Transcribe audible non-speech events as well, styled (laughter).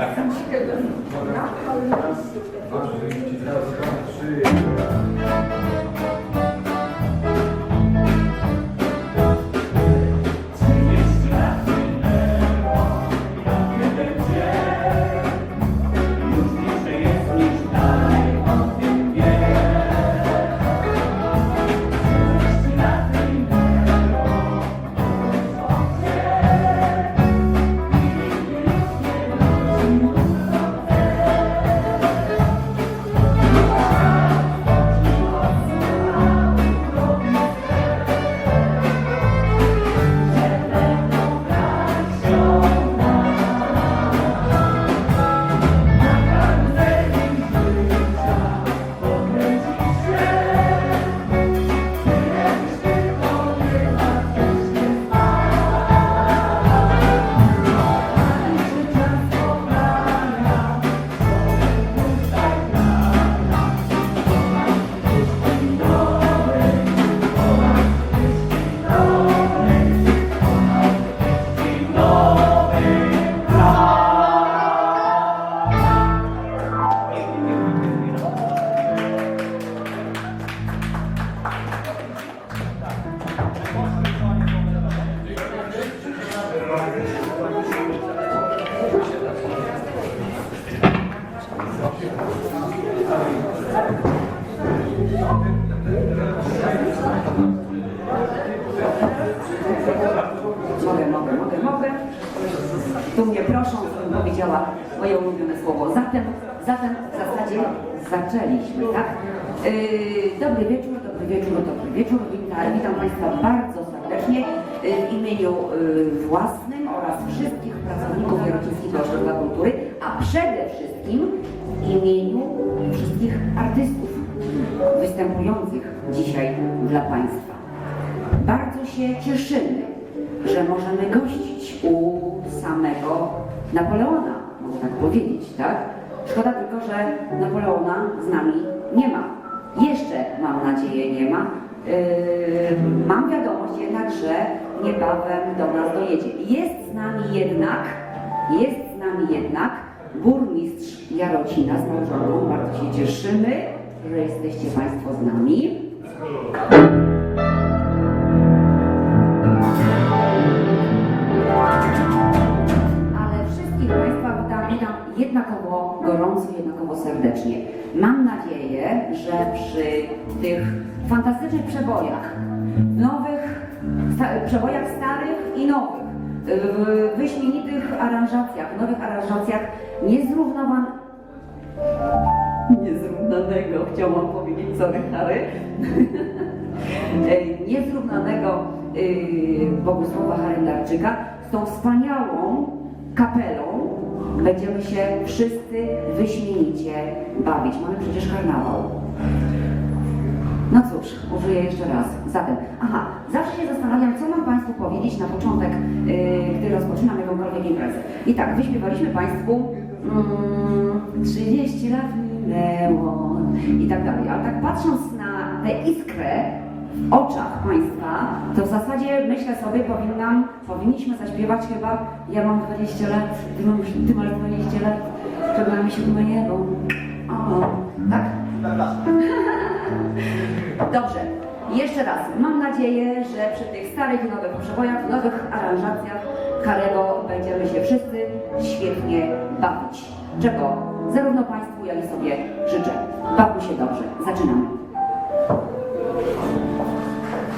Ne yapalım? Mogę, mogę, mogę, mogę. Tu mnie proszą, żebym powiedziała moje ulubione słowo. Zatem, zatem w zasadzie zaczęliśmy, tak? Yy, dobry wieczór, dobry wieczór, dobry wieczór. Witam, witam Państwa bardzo serdecznie w imieniu yy, własnym oraz wszystkich pracowników Jarocińskiego Ośrodka Kultury, a przede wszystkim w imieniu wszystkich artystów występujących dzisiaj dla Państwa. Bardzo się cieszymy, że możemy gościć u samego Napoleona, mogę tak powiedzieć, tak? Szkoda tylko, że Napoleona z nami nie ma. Jeszcze, mam nadzieję, nie ma. Yy, mam wiadomość jednak, że niebawem do nas dojedzie. Jest z nami jednak, jest z nami jednak burmistrz Jarocina z małżonką. Bardzo się cieszymy, że jesteście Państwo z nami. Jednakowo gorąco, jednakowo serdecznie. Mam nadzieję, że przy tych fantastycznych przebojach, nowych, sta, przebojach starych i nowych, w wyśmienitych aranżacjach, nowych aranżacjach niezrównowan... niezrównanego, chciałam powiedzieć, sorry Harry, (laughs) niezrównanego y, Bogusława Harendarczyka z tą wspaniałą kapelą będziemy się wszyscy wyśmienicie bawić. Mamy przecież karnawał. No cóż, użyję jeszcze raz. Zatem, aha, zawsze się zastanawiam, co mam Państwu powiedzieć na początek, yy, gdy rozpoczynam jakąkolwiek imprezę. I tak, wyśpiewaliśmy Państwu mm, 30 lat minęło i tak dalej. Ale tak patrząc na tę iskrę oczach Państwa, to w zasadzie myślę sobie, powinnam, powinniśmy zaśpiewać chyba Ja mam 20 lat, Ty, mam, ty masz 20 lat, przed nami siódme niebo. O, tak? (laughs) Dobrze. Jeszcze raz, mam nadzieję, że przy tych starych i nowych przebojach, nowych aranżacjach Karego będziemy się wszyscy świetnie bawić. Czego zarówno Państwu, jak i sobie życzę. Bawmy się dobrze. Zaczynamy.